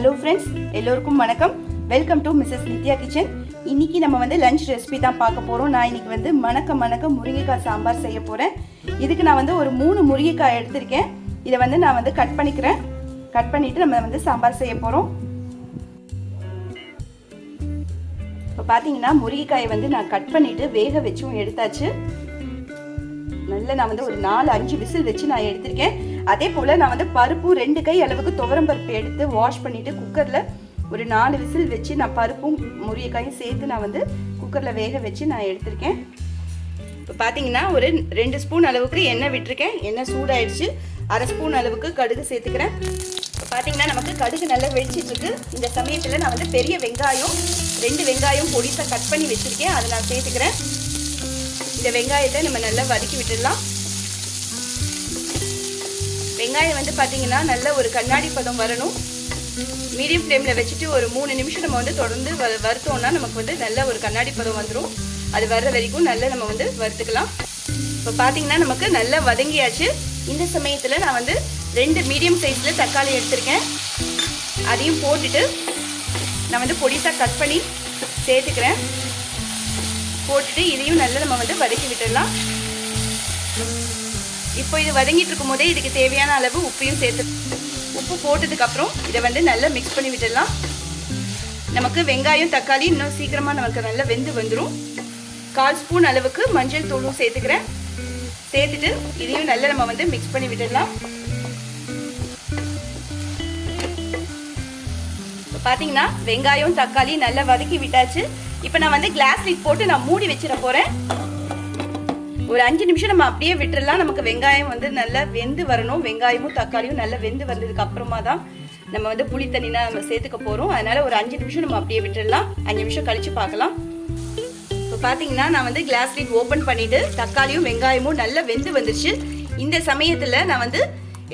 Hello friends எல்லோருக்கும் வணக்கம். Welcome to Mrs Nithya kitchen இன்னைக்கு நம்ம வந்து லஞ்ச் ரெசிபி தான் பார்க்க போகிறோம் நான் இன்னைக்கு வந்து மணக்க மணக்க முருங்கைக்காய் சாம்பார் செய்ய போகிறேன் இதுக்கு நான் வந்து ஒரு மூணு முருங்கைக்காய் எடுத்திருக்கேன். இதை வந்து நான் வந்து கட் பண்ணிக்கிறேன். கட் பண்ணிவிட்டு நம்ம வந்து சாம்பார் செய்ய போகிறோம் இப்போ பார்த்தீங்கன்னா முருங்கைக்காயை வந்து நான் கட் பண்ணிவிட்டு வேக வச்சும் எடுத்தாச்சு. நல்ல நான் வந்து ஒரு நாலு அஞ்சு விசில் வச்சு நான் எடுத்திருக்கேன். அதே போல் நான் வந்து பருப்பும் ரெண்டு கை அளவுக்கு துவரம் பருப்பு எடுத்து வாஷ் பண்ணிவிட்டு குக்கரில் ஒரு நாலு விசில் வச்சு நான் பருப்பும் முறியக்காயும் சேர்த்து நான் வந்து குக்கரில் வேக வச்சு நான் எடுத்திருக்கேன். இப்போ பார்த்தீங்கன்னா ஒரு ரெண்டு ஸ்பூன் அளவுக்கு எண்ணெய் விட்டுருக்கேன். எண்ணெய் சூடாயிடுச்சு. அரை ஸ்பூன் அளவுக்கு கடுகு சேர்த்துக்கிறேன். இப்போ பார்த்தீங்கன்னா நமக்கு கடுகு நல்லா வெடிச்சிட்ருக்கு. இந்த சமயத்தில் நான் வந்து பெரிய வெங்காயம் ரெண்டு வெங்காயம் பொடிசாக கட் பண்ணி வச்சுருக்கேன். அதை நான் சேர்த்துக்கிறேன். இந்த வெங்காயத்தை நம்ம நல்லா வதக்கி விட்டுடலாம். வெங்காயம் வந்து பார்த்தீங்கன்னா நல்ல ஒரு கண்ணாடி பதம் வரணும். மீடியம் ஃப்ளேமில் வச்சுட்டு ஒரு மூணு நிமிஷம் நம்ம வந்து தொடர்ந்து வ வறுத்தோம்னா நமக்கு வந்து நல்ல ஒரு கண்ணாடி பதம் வந்துடும் அது வர்ற வரைக்கும் நல்லா நம்ம வந்து வறுத்துக்கலாம். இப்போ பார்த்தீங்கன்னா நமக்கு நல்லா வதங்கியாச்சு. இந்த சமயத்தில் நான் வந்து ரெண்டு மீடியம் சைஸில் தக்காளி எடுத்திருக்கேன். அதையும் போட்டுட்டு நான் வந்து பொடிசாக கட் பண்ணி சேர்த்துக்கிறேன். போட்டுட்டு இதையும் நல்லா நம்ம வந்து வதக்கி விட்டுடலாம். இப்போ இது வதங்கிட்டு இருக்கும் போதே இதுக்கு தேவையான அளவு உப்பையும் சேர்த்து உப்பு போட்டதுக்கு அப்புறம் இதை வந்து நல்லா மிக்ஸ் பண்ணி விட்டுடலாம். நமக்கு வெங்காயம் தக்காளி இன்னும் சீக்கிரமாக நமக்கு நல்லா வெந்து வந்துடும் கால் ஸ்பூன் அளவுக்கு மஞ்சள் தூளும் சேர்த்துக்கிறேன். சேர்த்துட்டு இதையும் நல்லா நம்ம வந்து மிக்ஸ் பண்ணி விட்டுடலாம். இப்போ பார்த்தீங்கன்னா வெங்காயம் தக்காளி நல்லா வதக்கி விட்டாச்சு. இப்போ நான் வந்து கிளாஸ் லிட் போட்டு நான் மூடி வச்சிட போகிறேன் ஒரு அஞ்சு நிமிஷம் நம்ம அப்படியே விட்டுறலாம். நமக்கு வெங்காயம் வந்து நல்லா வெந்து வரணும். வெங்காயமும் தக்காளியும் நல்லா வெந்து வந்ததுக்கு அப்புறமா தான் நம்ம வந்து புளி தண்ணினா நம்ம சேர்த்துக்க போகிறோம் அதனால ஒரு அஞ்சு நிமிஷம் நம்ம அப்படியே விட்டுடலாம் அஞ்சு நிமிஷம் கழிச்சு பார்க்கலாம். இப்போ பார்த்தீங்கன்னா நான் வந்து கிளாஸ் லீட் ஓப்பன் பண்ணிட்டு தக்காளியும் வெங்காயமும் நல்லா வெந்து வந்துருச்சு. இந்த சமயத்தில் நான் வந்து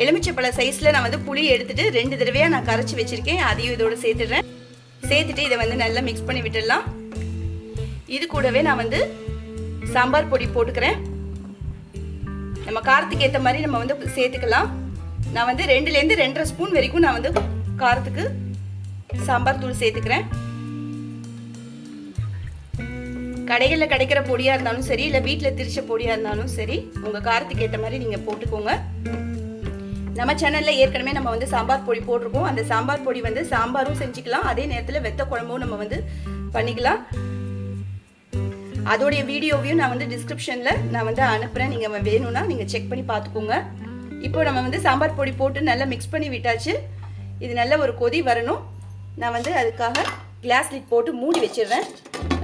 எலுமிச்சப்பழ சைஸில் நான் வந்து புளி எடுத்துட்டு ரெண்டு தடவையாக நான் கரைச்சி வச்சுருக்கேன். அதையும் இதோடு சேர்த்துடுறேன். சேர்த்துட்டு இதை வந்து நல்லா மிக்ஸ் பண்ணி விட்டுடலாம். இது கூடவே நான் வந்து சாம்பார் பொடி போட்டுக்கிறேன். நம்ம காரத்துக்கு ஏற்ற மாதிரி நம்ம வந்து சேர்த்துக்கலாம். நான் வந்து ரெண்டுலேருந்து ரெண்டரை ஸ்பூன் வரைக்கும் நான் வந்து காரத்துக்கு சாம்பார் தூள் சேர்த்துக்கிறேன். கடைகளில் கிடைக்கிற பொடியாக இருந்தாலும் சரி இல்லை வீட்டில் திரிச்ச பொடியாக இருந்தாலும் சரி உங்கள் காரத்துக்கு ஏற்ற மாதிரி நீங்கள் போட்டுக்கோங்க. நம்ம சேனலில் ஏற்கனவே நம்ம வந்து சாம்பார் பொடி போட்டிருக்கோம். அந்த சாம்பார் பொடி வந்து சாம்பாரும் செஞ்சுக்கலாம். அதே நேரத்தில் வெத்த குழம்பும் நம்ம வந்து பண்ணிக்கலாம். அதோடைய வீடியோவையும் நான் வந்து டிஸ்கிரிப்ஷனில் நான் வந்து அனுப்புகிறேன் நீங்கள் வேணும்னா நீங்கள் செக் பண்ணி பார்த்துக்கோங்க. இப்போ நம்ம வந்து சாம்பார் பொடி போட்டு நல்லா மிக்ஸ் பண்ணி விட்டாச்சு. இது நல்ல ஒரு கொதி வரணும். நான் வந்து அதுக்காக கிளாஸ் லிட் போட்டு மூடி வச்சிடுறேன்.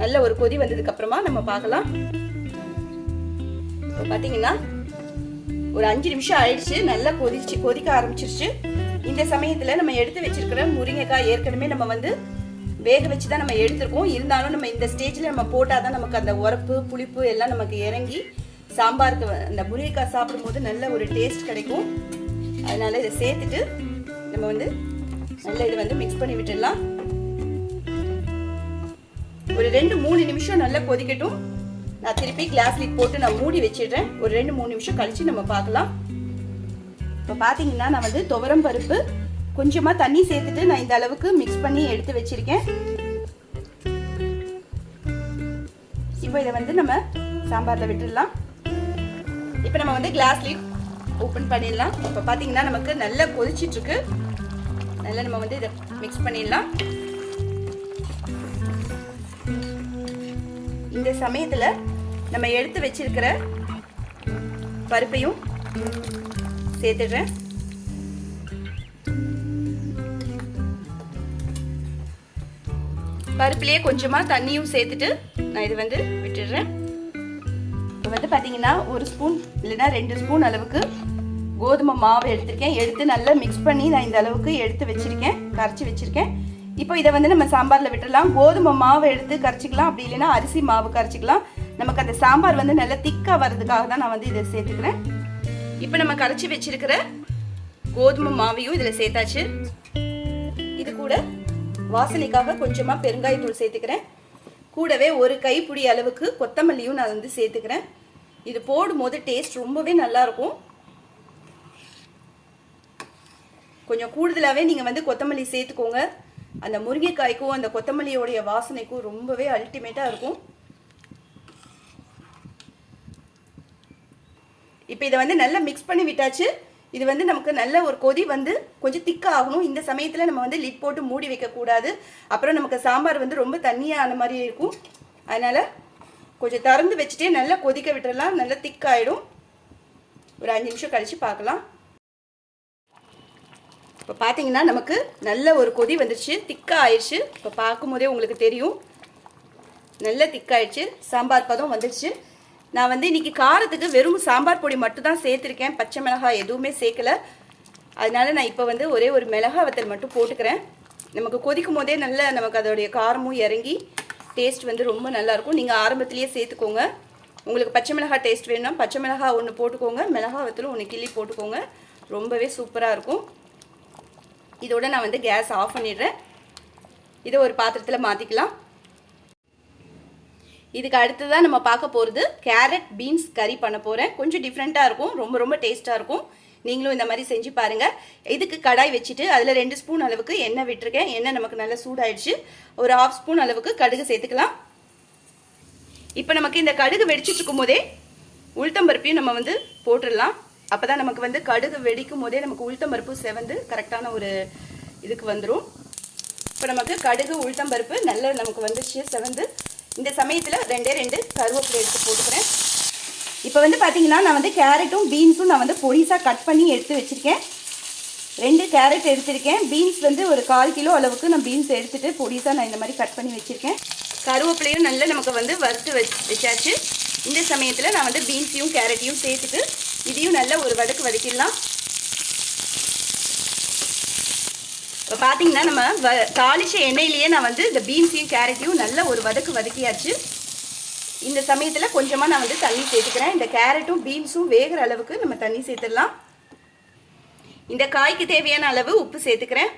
நல்ல ஒரு கொதி வந்ததுக்கப்புறமா நம்ம பார்க்கலாம். பார்த்தீங்கன்னா ஒரு அஞ்சு நிமிஷம் ஆயிடுச்சு. நல்லா கொதிச்சு கொதிக்க ஆரம்பிச்சிருச்சு. இந்த சமயத்தில் நம்ம எடுத்து வச்சிருக்கிற முருங்கைக்காய் ஏற்கனவே நம்ம வந்து வேக வச்சு தான் நம்ம எடுத்திருக்கோம். இருந்தாலும் நம்ம இந்த ஸ்டேஜில் நம்ம போட்டால் தான் நமக்கு அந்த உரப்பு புளிப்பு எல்லாம் நமக்கு இறங்கி சாம்பாருக்கு அந்த முருங்கைக்காய் சாப்பிடும்போது நல்ல ஒரு டேஸ்ட் கிடைக்கும். அதனால் இதை சேர்த்துட்டு நம்ம வந்து நல்லா இதை வந்து மிக்ஸ் பண்ணி விட்டுடலாம். ஒரு ரெண்டு மூணு நிமிஷம் நல்லா கொதிக்கட்டும். நான் திருப்பி கிளாஸ் லிட் போட்டு நான் மூடி வச்சிடுறேன். ஒரு ரெண்டு மூணு நிமிஷம் கழிச்சு நம்ம பார்க்கலாம். இப்போ பார்த்தீங்கன்னா நான் வந்து துவரம் பருப்பு கொஞ்சமாக தண்ணி சேர்த்துட்டு நான் இந்த அளவுக்கு மிக்ஸ் பண்ணி எடுத்து வச்சிருக்கேன். இப்போ இதை வந்து நம்ம சாம்பாரில் விட்டுடலாம். இப்போ நம்ம வந்து கிளாஸ் ஓப்பன் பண்ணிடலாம். இப்போ பார்த்தீங்கன்னா நமக்கு நல்லா கொதிச்சிட்ருக்கு. நல்லா நம்ம வந்து இதை மிக்ஸ் பண்ணிடலாம். இந்த சமயத்தில் நம்ம எடுத்து வச்சிருக்கிற பருப்பையும் சேர்த்துடுறேன். பருப்புலேயே கொஞ்சமாக தண்ணியும் சேர்த்துட்டு நான் இது வந்து விட்டுடுறேன். இப்போ வந்து பார்த்தீங்கன்னா ஒரு ஸ்பூன் இல்லைன்னா ரெண்டு ஸ்பூன் அளவுக்கு கோதுமை மாவு எடுத்திருக்கேன். எடுத்து நல்லா மிக்ஸ் பண்ணி நான் இந்த அளவுக்கு எடுத்து வச்சுருக்கேன். கரைச்சி வச்சுருக்கேன். இப்போ இதை வந்து நம்ம சாம்பாரில் விட்டுடலாம். கோதுமை மாவு எடுத்து கரைச்சிக்கலாம். அப்படி இல்லைன்னா அரிசி மாவு கரைச்சிக்கலாம். நமக்கு அந்த சாம்பார் வந்து நல்லா திக்காக வர்றதுக்காக தான் நான் வந்து இதை சேர்த்துக்கிறேன். இப்போ நம்ம கரைச்சி வச்சிருக்கிற கோதுமை மாவையும் இதில் சேர்த்தாச்சு. இது கூட வாசனைக்காக கொஞ்சமாக பெருங்காயத்தூள் சேர்த்துக்கிறேன். கூடவே ஒரு கைப்பிடி அளவுக்கு கொத்தமல்லியும் நான் வந்து சேர்த்துக்கிறேன். இது போடும்போது டேஸ்ட் ரொம்பவே நல்லாயிருக்கும் கொஞ்சம் கூடுதலாகவே நீங்கள் வந்து கொத்தமல்லி சேர்த்துக்கோங்க. அந்த முருங்கைக்காய்க்கும் அந்த கொத்தமல்லியோடைய வாசனைக்கும் ரொம்பவே அல்டிமேட்டாக இருக்கும். இப்போ இதை வந்து நல்லா மிக்ஸ் பண்ணி விட்டாச்சு. இது வந்து நமக்கு நல்ல ஒரு கொதி வந்து கொஞ்சம் திக்காக ஆகணும். இந்த சமயத்தில் நம்ம வந்து லிட் போட்டு மூடி வைக்கக்கூடாது. அப்புறம் நமக்கு சாம்பார் வந்து ரொம்ப தண்ணியான மாதிரி இருக்கும். அதனால் கொஞ்சம் திறந்து வச்சுட்டே நல்லா கொதிக்க விட்டுறலாம். நல்லா திக்காயிடும் ஒரு அஞ்சு நிமிஷம் கழித்து பார்க்கலாம். இப்போ பார்த்தீங்கன்னா நமக்கு நல்ல ஒரு கொதி வந்துருச்சு. திக்காக ஆயிடுச்சு இப்போ பார்க்கும்போதே உங்களுக்கு தெரியும். நல்ல திக்காயிடுச்சு சாம்பார் பதம் வந்துடுச்சு நான் வந்து இன்னைக்கு காரத்துக்கு வெறும் சாம்பார் பொடி மட்டும் தான் சேர்த்துருக்கேன். பச்சை மிளகாய் எதுவுமே சேர்க்கல. அதனால நான் இப்போ வந்து ஒரே ஒரு மிளகாய் வத்தல் மட்டும் போட்டுக்கிறேன். நமக்கு கொதிக்கும் போதே நல்ல நமக்கு அதோடைய காரமும் இறங்கி டேஸ்ட் வந்து ரொம்ப நல்லாயிருக்கும் நீங்கள் ஆரம்பத்திலேயே சேர்த்துக்கோங்க. உங்களுக்கு பச்சை மிளகாய் டேஸ்ட் வேணும்னா பச்சை மிளகாய் ஒன்று போட்டுக்கோங்க. மிளகாய் வத்தலும் ஒன்று கிள்ளி போட்டுக்கோங்க. ரொம்பவே சூப்பராக இருக்கும். இதோட நான் வந்து கேஸ் ஆஃப் பண்ணிடுறேன். இதை ஒரு பாத்திரத்தில் மாற்றிக்கலாம் இதுக்கு அடுத்ததாக நம்ம பார்க்க போகிறது கேரட் பீன்ஸ் கறி பண்ண போகிறேன் கொஞ்சம் டிஃப்ரெண்ட்டாக இருக்கும். ரொம்ப ரொம்ப டேஸ்ட்டாக இருக்கும். நீங்களும் இந்த மாதிரி செஞ்சு பாருங்கள் இதுக்கு கடாய் வச்சுட்டு அதில் ரெண்டு ஸ்பூன் அளவுக்கு எண்ணெய் விட்டுருக்கேன். எண்ணெய் நமக்கு நல்லா சூடாயிடுச்சு. ஒரு ஹாஃப் ஸ்பூன் அளவுக்கு கடுகு சேர்த்துக்கலாம். இப்போ நமக்கு இந்த கடுகு வெடிச்சிட்டு இருக்கும் போதே உளுத்தம்பருப்பையும் நம்ம வந்து போட்டுடலாம். அப்போ தான் நமக்கு வந்து கடுகு வெடிக்கும் போதே நமக்கு உளுத்தம்பருப்பு செவந்து கரெக்டான ஒரு இதுக்கு வந்துடும் இப்போ நமக்கு கடுகு உளுத்தம்பருப்பு நல்லா நமக்கு வந்துச்சு செவந்து. இந்த சமயத்தில் ரெண்டே ரெண்டு கருவேப்பிலை எடுத்து போட்டுக்கிறேன். இப்போ வந்து பார்த்தீங்கன்னா நான் வந்து கேரட்டும் பீன்ஸும் நான் வந்து பொடிசாக கட் பண்ணி எடுத்து வச்சுருக்கேன். ரெண்டு கேரட் எடுத்திருக்கேன். பீன்ஸ் வந்து ஒரு கால் கிலோ அளவுக்கு நான் பீன்ஸ் எடுத்துகிட்டு பொடிசாக நான் இந்த மாதிரி கட் பண்ணி வச்சுருக்கேன். கருவேப்பிலையும் நல்லா நமக்கு வந்து வறுத்து வச்சு வச்சாச்சு. இந்த சமயத்தில் நான் வந்து பீன்ஸையும் கேரட்டையும் சேர்த்துட்டு இதையும் நல்லா ஒரு வதக்கு வதக்கிடலாம். இப்போ பார்த்தீங்கன்னா நம்ம வ தாளிச்ச எண்ணெயிலேயே நான் வந்து இந்த பீன்ஸையும் கேரட்டையும் நல்ல ஒரு வதக்கு வதக்கியாச்சு. இந்த சமயத்தில் கொஞ்சமாக நான் வந்து தண்ணி சேர்த்துக்கிறேன். இந்த கேரட்டும் பீன்ஸும் வேகிற அளவுக்கு நம்ம தண்ணி சேர்த்துடலாம். இந்த காய்க்கு தேவையான அளவு உப்பு சேர்த்துக்கிறேன்.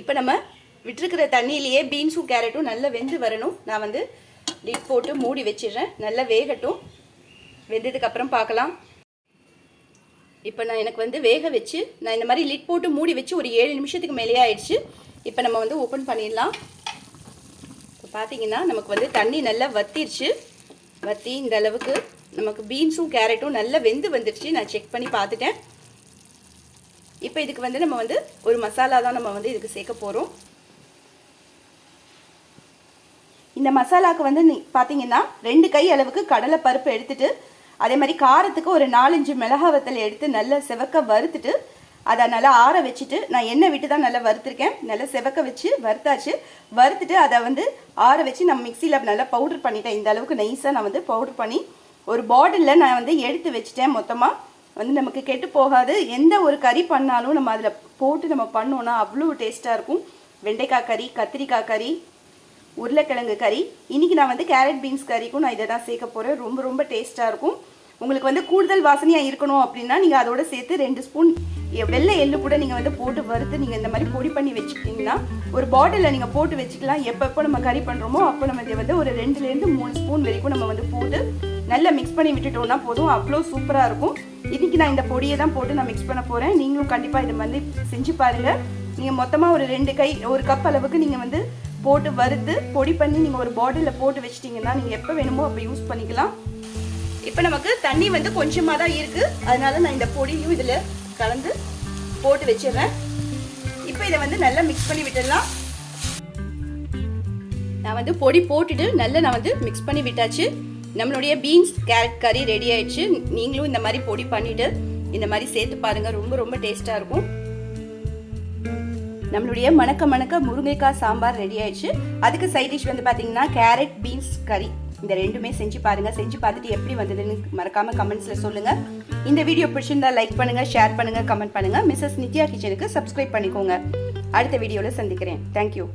இப்போ நம்ம விட்டுருக்கிற தண்ணியிலேயே பீன்ஸும் கேரட்டும் நல்லா வெந்து வரணும். நான் வந்து டிப் போட்டு மூடி வச்சிடுறேன். நல்லா வேகட்டும். வெந்ததுக்கப்புறம் பார்க்கலாம் இப்போ நான் எனக்கு வந்து வேக வச்சு நான் இந்த மாதிரி லிட் போட்டு மூடி வச்சு ஒரு ஏழு நிமிஷத்துக்கு மேலே ஆயிடுச்சு. இப்போ நம்ம வந்து ஓப்பன் பண்ணிடலாம். இப்போ பார்த்தீங்கன்னா நமக்கு வந்து தண்ணி நல்லா வத்திருச்சு. வத்தி இந்த அளவுக்கு நமக்கு பீன்ஸும் கேரட்டும் நல்லா வெந்து வந்துடுச்சு நான் செக் பண்ணி பார்த்துட்டேன். இப்போ இதுக்கு வந்து நம்ம வந்து ஒரு மசாலா தான் நம்ம வந்து இதுக்கு சேர்க்க போகிறோம் இந்த மசாலாவுக்கு வந்து நீ பார்த்தீங்கன்னா ரெண்டு கை அளவுக்கு கடலை பருப்பு எடுத்துட்டு அதே மாதிரி காரத்துக்கு ஒரு நாலஞ்சு மிளகா வத்தல் எடுத்து நல்லா செவக்க வறுத்துட்டு அதை நல்லா ஆற வச்சுட்டு நான் எண்ணெய் விட்டு தான் நல்லா வறுத்துருக்கேன். நல்லா செவக்க வச்சு வறுத்தாச்சு. வறுத்துட்டு அதை வந்து ஆற வச்சு நம்ம மிக்சியில் நல்லா பவுடர் பண்ணிட்டேன். இந்த அளவுக்கு நைஸாக நான் வந்து பவுடர் பண்ணி ஒரு பாட்டிலில் நான் வந்து எடுத்து வச்சுட்டேன் மொத்தமாக வந்து நமக்கு கெட்டு போகாது. எந்த ஒரு கறி பண்ணாலும் நம்ம அதில் போட்டு நம்ம பண்ணோன்னா அவ்வளோ டேஸ்ட்டாக இருக்கும். வெண்டைக்காய் கறி கத்திரிக்காய் கறி உருளைக்கிழங்கு கறி. இன்றைக்கி நான் வந்து கேரட் பீன்ஸ் கறிக்கும் நான் இதை தான் சேர்க்க போகிறேன் ரொம்ப ரொம்ப டேஸ்ட்டாக இருக்கும். உங்களுக்கு வந்து கூடுதல் வாசனையாக இருக்கணும் அப்படின்னா நீங்கள் அதோட சேர்த்து ரெண்டு ஸ்பூன் வெள்ளை எள்ளு கூட நீங்கள் வந்து போட்டு வறுத்து நீங்கள் இந்த மாதிரி பொடி பண்ணி வச்சுக்கிட்டிங்கன்னா ஒரு பாட்டிலில் நீங்கள் போட்டு வச்சுக்கலாம். எப்பப்போ நம்ம கறி பண்ணுறோமோ அப்போ நம்ம இதை வந்து ஒரு ரெண்டுலேருந்து மூணு ஸ்பூன் வரைக்கும் நம்ம வந்து போட்டு நல்லா மிக்ஸ் பண்ணி விட்டுட்டோம்னா போதும். அவ்வளோ சூப்பராக இருக்கும். இன்றைக்கி நான் இந்த பொடியை தான் போட்டு நான் மிக்ஸ் பண்ண போகிறேன் நீங்களும் கண்டிப்பாக இதை வந்து செஞ்சு பாருங்கள் நீங்கள் மொத்தமாக ஒரு ரெண்டு கை ஒரு கப் அளவுக்கு நீங்கள் வந்து போட்டு வறுத்து பொடி பண்ணி நீங்கள் ஒரு பாட்டிலில் போட்டு வச்சிட்டிங்கன்னா நீங்கள் எப்போ வேணுமோ அப்போ யூஸ் பண்ணிக்கலாம். இப்போ நமக்கு தண்ணி வந்து கொஞ்சமாக தான் இருக்குது அதனால நான் இந்த பொடியும் இதில் கலந்து போட்டு வச்சிடுறேன். இப்போ இதை வந்து நல்லா மிக்ஸ் பண்ணி விட்டுடலாம். நான் வந்து பொடி போட்டுட்டு நல்லா நான் வந்து மிக்ஸ் பண்ணி விட்டாச்சு. நம்மளுடைய பீன்ஸ் கேரட் கறி ரெடி ஆயிடுச்சு. நீங்களும் இந்த மாதிரி பொடி பண்ணிவிட்டு இந்த மாதிரி சேர்த்து பாருங்கள் ரொம்ப ரொம்ப டேஸ்ட்டாக இருக்கும். நம்மளுடைய மணக்க மணக்க முருங்கைக்காய் சாம்பார் ரெடி ஆயிடுச்சு. அதுக்கு சைட் டிஷ் வந்து பார்த்தீங்கன்னா கேரட் பீன்ஸ் கறி இந்த ரெண்டுமே செஞ்சு பாருங்க. செஞ்சு பார்த்துட்டு எப்படி வந்ததுன்னு மறக்காம கமெண்ட்ஸ்ல சொல்லுங்க. இந்த வீடியோ பிடிச்சிருந்தா லைக் பண்ணுங்க ஷேர் பண்ணுங்க கமெண்ட் பண்ணுங்க. மிஸ்ஸஸ் நித்யா கிச்சனுக்கு சப்ஸ்கிரைப் பண்ணிக்கோங்க. அடுத்த வீடியோவில் சந்திக்கிறேன். தேங்க்யூ